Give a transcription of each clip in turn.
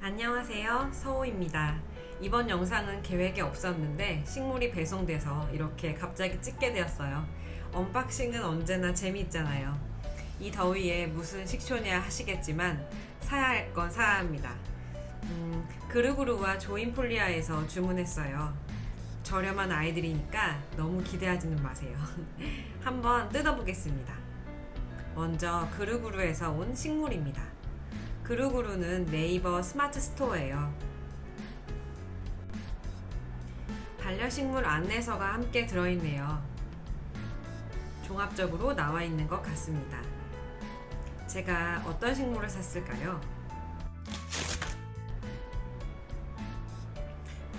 안녕하세요. 서호입니다. 이번 영상은 계획에 없었는데 식물이 배송돼서 이렇게 갑자기 찍게 되었어요. 언박싱은 언제나 재미있잖아요. 이 더위에 무슨 식초냐 하시겠지만 사야 할 건 사야 합니다. 음, 그루그루와 조인폴리아에서 주문했어요. 저렴한 아이들이니까 너무 기대하지는 마세요. 한번 뜯어보겠습니다. 먼저 그루그루에서 온 식물입니다. 그루그루는 네이버 스마트 스토어예요. 반려식물 안내서가 함께 들어있네요. 종합적으로 나와 있는 것 같습니다. 제가 어떤 식물을 샀을까요?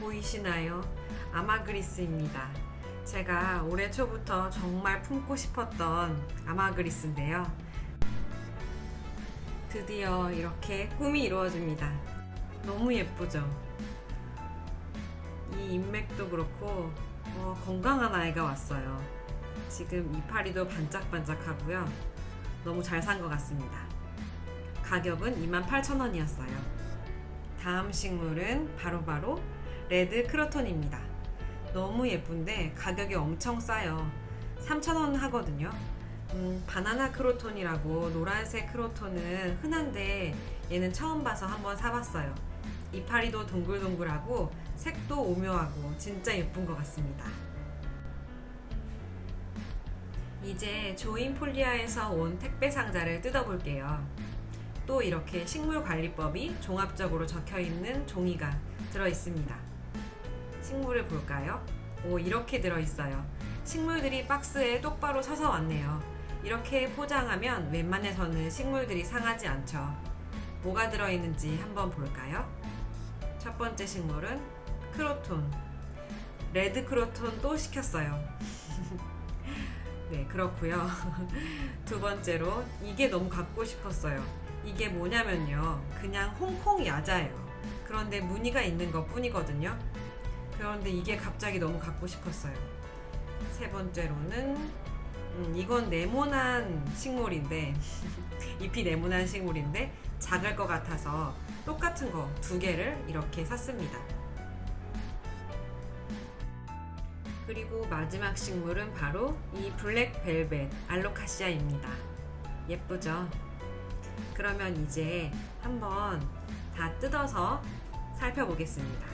보이시나요? 아마그리스입니다. 제가 올해 초부터 정말 품고 싶었던 아마그리스인데요. 드디어 이렇게 꿈이 이루어집니다. 너무 예쁘죠? 이 인맥도 그렇고 어, 건강한 아이가 왔어요. 지금 이파리도 반짝반짝하고요. 너무 잘 산 것 같습니다. 가격은 28,000원이었어요. 다음 식물은 바로바로 레드 크로톤입니다. 너무 예쁜데 가격이 엄청 싸요. 3,000원 하거든요. 음, 바나나 크로톤이라고 노란색 크로톤은 흔한데 얘는 처음 봐서 한번 사봤어요. 이파리도 동글동글하고 색도 오묘하고 진짜 예쁜 것 같습니다. 이제 조인폴리아에서 온 택배 상자를 뜯어볼게요. 또 이렇게 식물관리법이 종합적으로 적혀 있는 종이가 들어 있습니다. 식물을 볼까요? 오, 이렇게 들어 있어요. 식물들이 박스에 똑바로 서서 왔네요. 이렇게 포장하면 웬만해서는 식물들이 상하지 않죠. 뭐가 들어있는지 한번 볼까요? 첫 번째 식물은 크로톤. 레드 크로톤 또 시켰어요. 네, 그렇고요. 두 번째로 이게 너무 갖고 싶었어요. 이게 뭐냐면요. 그냥 홍콩 야자예요. 그런데 무늬가 있는 것 뿐이거든요. 그런데 이게 갑자기 너무 갖고 싶었어요. 세 번째로는 음, 이건 네모난 식물인데 잎이 네모난 식물인데 작을 것 같아서 똑같은 거 두 개를 이렇게 샀습니다. 그리고 마지막 식물은 바로 이 블랙 벨벳 알로카시아입니다. 예쁘죠? 그러면 이제 한번 다 뜯어서 살펴보겠습니다.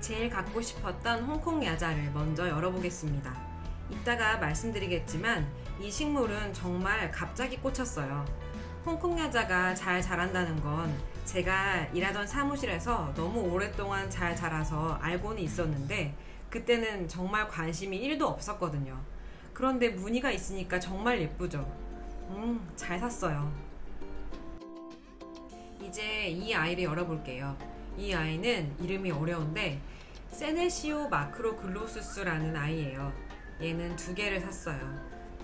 제일 갖고 싶었던 홍콩 야자를 먼저 열어보겠습니다. 이따가 말씀드리겠지만 이 식물은 정말 갑자기 꽂혔어요. 홍콩 야자가 잘 자란다는 건 제가 일하던 사무실에서 너무 오랫동안 잘 자라서 알고는 있었는데 그때는 정말 관심이 1도 없었거든요. 그런데 무늬가 있으니까 정말 예쁘죠. 음, 잘 샀어요. 이제 이 아이를 열어볼게요. 이 아이는 이름이 어려운데 세네시오 마크로 글로수스라는 아이예요. 얘는 두 개를 샀어요.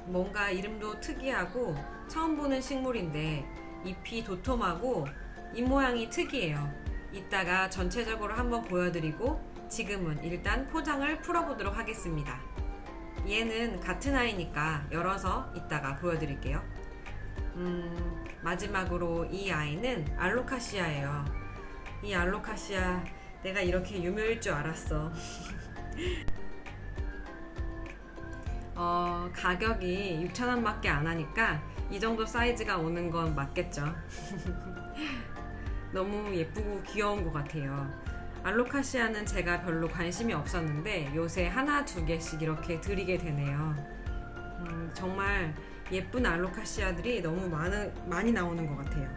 뭔가 이름도 특이하고 처음 보는 식물인데 잎이 도톰하고 잎 모양이 특이해요. 이따가 전체적으로 한번 보여드리고 지금은 일단 포장을 풀어보도록 하겠습니다. 얘는 같은 아이니까 열어서 이따가 보여드릴게요. 음, 마지막으로 이 아이는 알로카시아예요. 이 알로카시아 내가 이렇게 유명할 줄 알았어. 어, 가격이 6,000원밖에 안 하니까 이 정도 사이즈가 오는 건 맞겠죠. 너무 예쁘고 귀여운 것 같아요. 알로카시아는 제가 별로 관심이 없었는데 요새 하나 두 개씩 이렇게 드리게 되네요. 음, 정말 예쁜 알로카시아들이 너무 많은, 많이 나오는 것 같아요.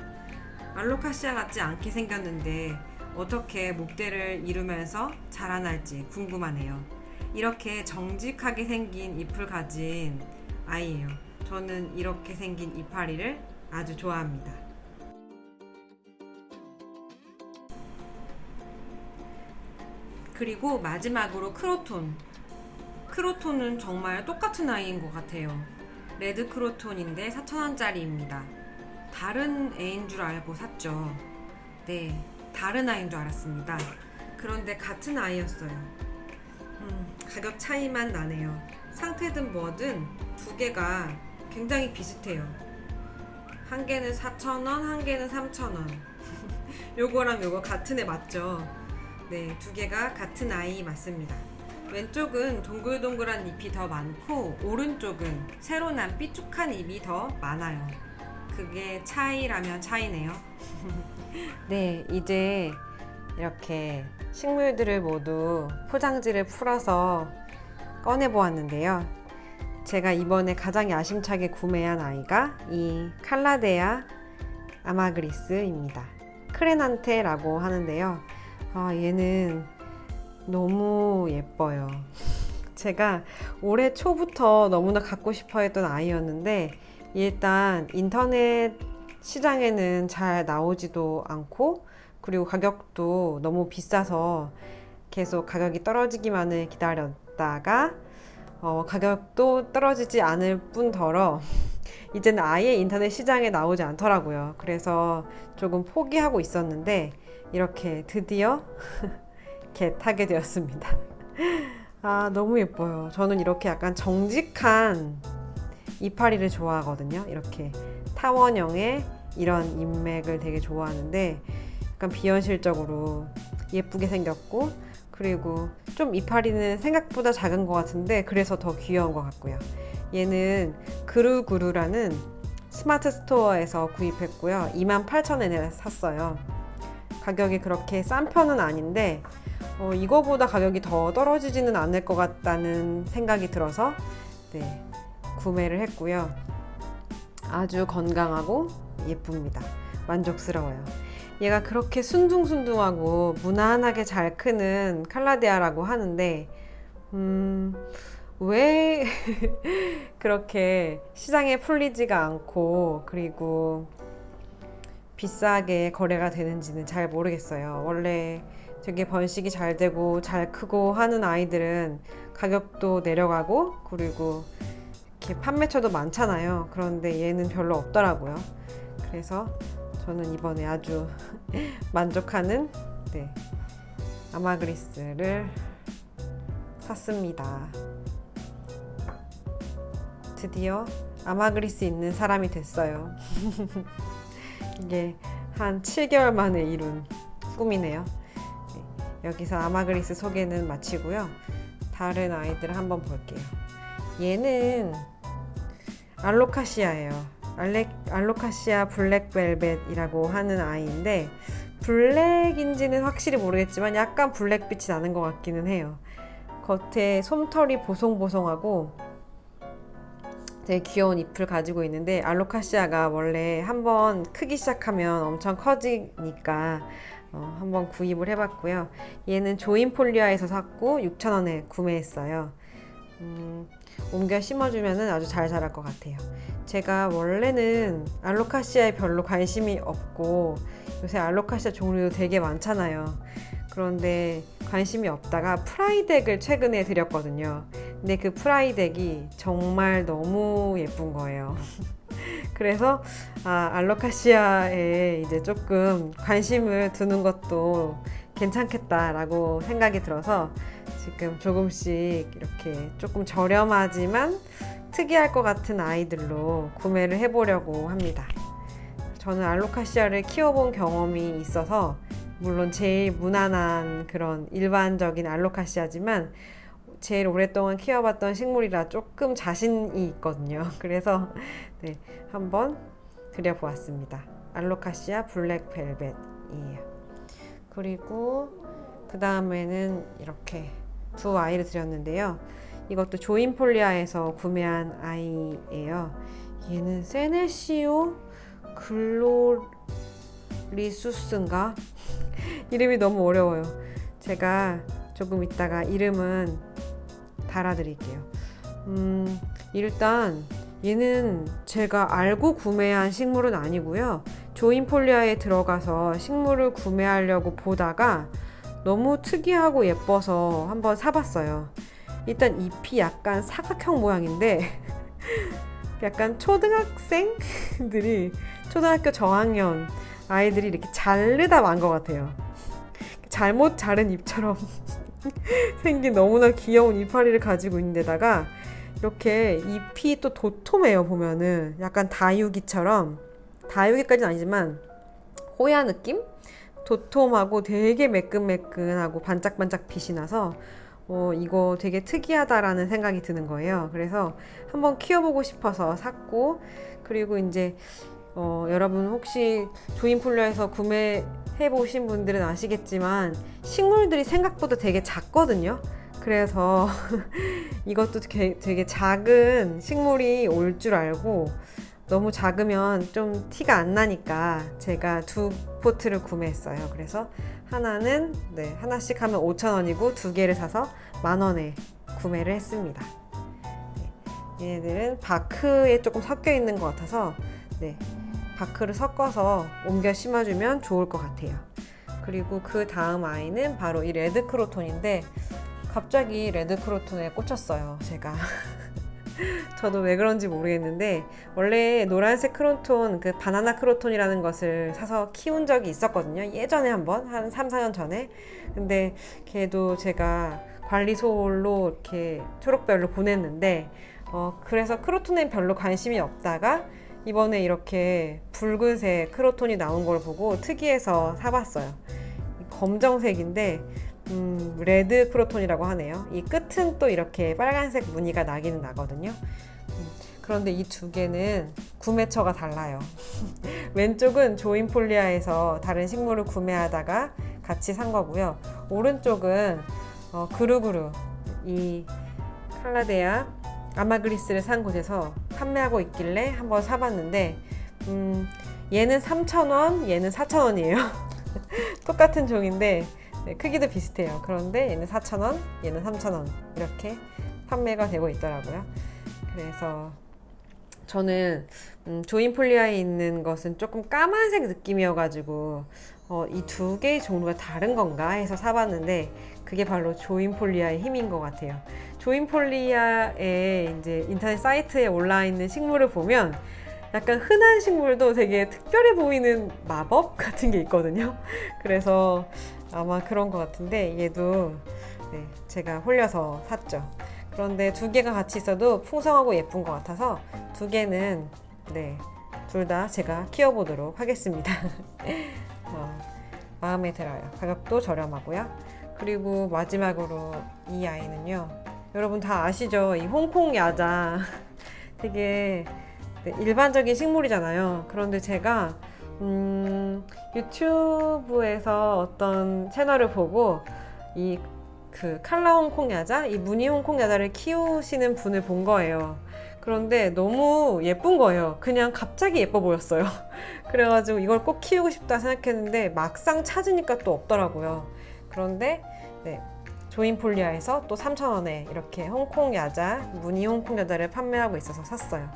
알로카시아 같지 않게 생겼는데 어떻게 목대를 이루면서 자라날지 궁금하네요. 이렇게 정직하게 생긴 잎을 가진 아이예요. 저는 이렇게 생긴 이파리를 아주 좋아합니다. 그리고 마지막으로 크로톤. 크로톤은 정말 똑같은 아이인 것 같아요. 레드 크로톤인데 4,000원짜리입니다. 다른 애인 줄 알고 샀죠. 네, 다른 아이인 줄 알았습니다. 그런데 같은 아이였어요. 음, 가격 차이만 나네요. 상태든 뭐든 두 개가 굉장히 비슷해요. 한 개는 4,000원, 한 개는 3,000원. 요거랑 요거 같은 애 맞죠? 네, 두 개가 같은 아이 맞습니다. 왼쪽은 동글동글한 잎이 더 많고 오른쪽은 새로 난 삐죽한 잎이 더 많아요. 그게 차이라면 차이네요. 네, 이제 이렇게 식물들을 모두 포장지를 풀어서 꺼내 보았는데요. 제가 이번에 가장 야심차게 구매한 아이가 이 칼라데아 아마그리스입니다. 크레난테라고 하는데요. 아, 얘는 너무 예뻐요. 제가 올해 초부터 너무나 갖고 싶어 했던 아이였는데 일단 인터넷 시장에는 잘 나오지도 않고 그리고 가격도 너무 비싸서 계속 가격이 떨어지기만을 기다렸다가 어, 가격도 떨어지지 않을 뿐더러 이제는 아예 인터넷 시장에 나오지 않더라고요. 그래서 조금 포기하고 있었는데 이렇게 드디어 겟하게 되었습니다. 아, 너무 예뻐요. 저는 이렇게 약간 정직한 이파리를 좋아하거든요. 이렇게 타원형의 이런 인맥을 되게 좋아하는데 약간 비현실적으로 예쁘게 생겼고 그리고 좀 이파리는 생각보다 작은 것 같은데 그래서 더 귀여운 것 같고요. 얘는 그루그루라는 스마트 스토어에서 구입했고요. 28,000원에 샀어요. 가격이 그렇게 싼 편은 아닌데 어, 이거보다 가격이 더 떨어지지는 않을 것 같다는 생각이 들어서 네, 구매를 했고요. 아주 건강하고 예쁩니다. 만족스러워요. 얘가 그렇게 순둥순둥하고 무난하게 잘 크는 칼라데아라고 하는데, 음, 왜 그렇게 시장에 풀리지가 않고, 그리고 비싸게 거래가 되는지는 잘 모르겠어요. 원래 되게 번식이 잘 되고 잘 크고 하는 아이들은 가격도 내려가고, 그리고 이렇게 판매처도 많잖아요. 그런데 얘는 별로 없더라고요. 그래서 저는 이번에 아주 만족하는 네, 아마그리스를 샀습니다. 드디어 아마그리스 있는 사람이 됐어요. 이게 한 7개월 만에 이룬 꿈이네요. 네, 여기서 아마그리스 소개는 마치고요. 다른 아이들 한번 볼게요. 얘는 알로카시아예요. 알레, 알로카시아 블랙벨벳이라고 하는 아이인데 블랙인지는 확실히 모르겠지만 약간 블랙빛이 나는 것 같기는 해요. 겉에 솜털이 보송보송하고 되게 귀여운 잎을 가지고 있는데 알로카시아가 원래 한번 크기 시작하면 엄청 커지니까 어, 한번 구입을 해봤고요. 얘는 조인폴리아에서 샀고 6,000원에 구매했어요. 음, 옮겨 심어주면 아주 잘 자랄 것 같아요. 제가 원래는 알로카시아에 별로 관심이 없고 요새 알로카시아 종류도 되게 많잖아요. 그런데 관심이 없다가 프라이덱을 최근에 드렸거든요. 근데 그 프라이덱이 정말 너무 예쁜 거예요. 그래서 아, 알로카시아에 이제 조금 관심을 두는 것도 괜찮겠다라고 생각이 들어서 지금 조금씩 이렇게 조금 저렴하지만 특이할 것 같은 아이들로 구매를 해보려고 합니다. 저는 알로카시아를 키워본 경험이 있어서 물론 제일 무난한 그런 일반적인 알로카시아지만 제일 오랫동안 키워봤던 식물이라 조금 자신이 있거든요. 그래서 네, 한번 그려보았습니다. 알로카시아 블랙 벨벳이에요. 그리고 그 다음에는 이렇게 두 아이를 드렸는데요. 이것도 조인폴리아에서 구매한 아이예요. 얘는 세네시오 글로리수스인가? 이름이 너무 어려워요. 제가 조금 이따가 이름은 달아드릴게요. 음, 일단 얘는 제가 알고 구매한 식물은 아니고요. 조인폴리아에 들어가서 식물을 구매하려고 보다가 너무 특이하고 예뻐서 한번 사봤어요. 일단 잎이 약간 사각형 모양인데 약간 초등학생들이 초등학교 저학년 아이들이 이렇게 자르다 만 것 같아요. 잘못 자른 잎처럼 생긴 너무나 귀여운 이파리를 가지고 있는데다가 이렇게 잎이 또 도톰해요 보면은 약간 다육이처럼 다육이까지는 아니지만 호야 느낌? 도톰하고 되게 매끈매끈하고 반짝반짝 빛이 나서 어, 이거 되게 특이하다라는 생각이 드는 거예요. 그래서 한번 키워보고 싶어서 샀고, 그리고 이제, 어, 여러분 혹시 조인폴리아에서 구매해 보신 분들은 아시겠지만, 식물들이 생각보다 되게 작거든요. 그래서 이것도 되게 작은 식물이 올 줄 알고, 너무 작으면 좀 티가 안 나니까 제가 두 포트를 구매했어요. 그래서 하나는 네, 하나씩 하면 5,000원이고 두 개를 사서 만 원에 구매를 했습니다. 네, 얘네들은 바크에 조금 섞여 있는 것 같아서 네, 바크를 섞어서 옮겨 심어주면 좋을 것 같아요. 그리고 그 다음 아이는 바로 이 레드 크로톤인데 갑자기 레드 크로톤에 꽂혔어요. 제가. 저도 왜 그런지 모르겠는데 원래 노란색 크로톤 그 바나나 크로톤이라는 것을 사서 키운 적이 있었거든요. 예전에 한번 한 3, 4년 전에. 근데 걔도 제가 관리소로 이렇게 초록별로 보냈는데 어 그래서 크로톤에 별로 관심이 없다가 이번에 이렇게 붉은색 크로톤이 나온 걸 보고 특이해서 사봤어요. 검정색인데 음, 레드 크로톤이라고 하네요. 이 끝은 또 이렇게 빨간색 무늬가 나기는 나거든요. 음, 그런데 이 두 개는 구매처가 달라요. 왼쪽은 조인폴리아에서 다른 식물을 구매하다가 같이 산 거고요. 오른쪽은 어, 그루그루 이 칼라데아 아마그리스를 산 곳에서 판매하고 있길래 한번 사봤는데 음, 얘는 3,000원, 얘는 4,000원이에요. 똑같은 종인데 네, 크기도 비슷해요. 그런데 얘는 4,000원, 얘는 3,000원 이렇게 판매가 되고 있더라고요. 그래서 저는 음, 조인폴리아에 있는 것은 조금 까만색 느낌이어가지고 어, 이 두 개의 종류가 다른 건가 해서 사봤는데 그게 바로 조인폴리아의 힘인 것 같아요. 조인폴리아의 이제 인터넷 사이트에 올라 있는 식물을 보면 약간 흔한 식물도 되게 특별해 보이는 마법 같은 게 있거든요. 그래서 아마 그런 것 같은데 얘도 네, 제가 홀려서 샀죠. 그런데 두 개가 같이 있어도 풍성하고 예쁜 것 같아서 두 개는 네, 둘 다 제가 키워보도록 하겠습니다. 어, 마음에 들어요. 가격도 저렴하고요. 그리고 마지막으로 이 아이는요. 여러분 다 아시죠? 이 홍콩 야자 되게 네, 일반적인 식물이잖아요. 그런데 제가 음, 유튜브에서 어떤 채널을 보고 이 그 칼라 홍콩 야자, 이 무늬 홍콩 야자를 키우시는 분을 본 거예요. 그런데 너무 예쁜 거예요. 그냥 갑자기 예뻐 보였어요. 그래가지고 이걸 꼭 키우고 싶다 생각했는데 막상 찾으니까 또 없더라고요. 그런데 네, 조인폴리아에서 또 3,000원에 이렇게 홍콩 야자, 무늬 홍콩 야자를 판매하고 있어서 샀어요.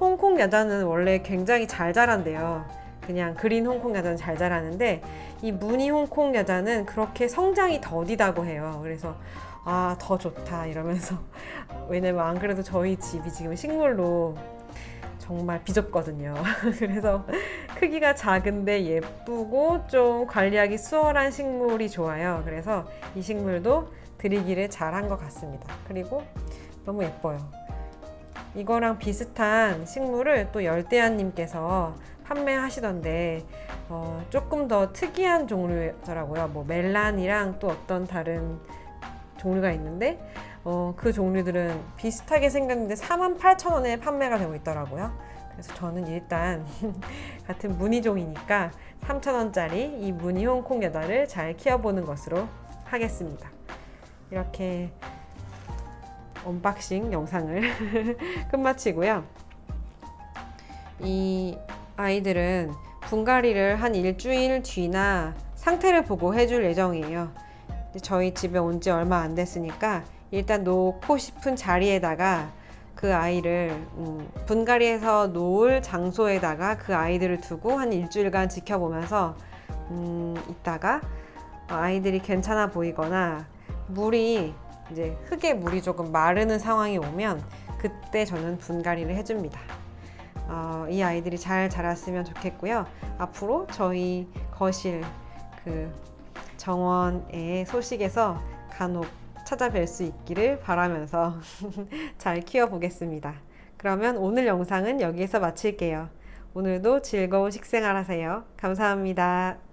홍콩 야자는 원래 굉장히 잘 자란대요. 그냥 그린 홍콩 야자는 잘 자라는데 이 무늬 홍콩 야자는 그렇게 성장이 더디다고 해요. 그래서 아, 더 좋다 이러면서 왜냐면 안 그래도 저희 집이 지금 식물로 정말 비좁거든요. 그래서 크기가 작은데 예쁘고 좀 관리하기 수월한 식물이 좋아요. 그래서 이 식물도 드리기를 잘한 것 같습니다. 그리고 너무 예뻐요. 이거랑 비슷한 식물을 또 열대야님께서 판매하시던데 어, 조금 더 특이한 종류더라고요. 뭐 멜란이랑 또 어떤 다른 종류가 있는데 어, 그 종류들은 비슷하게 생겼는데 48,000원에 판매가 되고 있더라고요. 그래서 저는 일단 같은 무늬종이니까 3,000원짜리 이 무늬 홍콩 여다를 잘 키워보는 것으로 하겠습니다. 이렇게 언박싱 영상을 끝마치고요. 이 아이들은 분갈이를 한 일주일 뒤나 상태를 보고 해줄 예정이에요. 저희 집에 온 지 얼마 안 됐으니까 일단 놓고 싶은 자리에다가 그 아이를 음, 분갈이해서 놓을 장소에다가 그 아이들을 두고 한 일주일간 지켜보면서 음, 있다가 아이들이 괜찮아 보이거나 물이 이제 흙에 물이 조금 마르는 상황이 오면 그때 저는 분갈이를 해줍니다. 어, 이 아이들이 잘 자랐으면 좋겠고요. 앞으로 저희 거실 그 정원의 소식에서 간혹 찾아뵐 수 있기를 바라면서 잘 키워보겠습니다. 그러면 오늘 영상은 여기에서 마칠게요. 오늘도 즐거운 식생활 하세요. 감사합니다.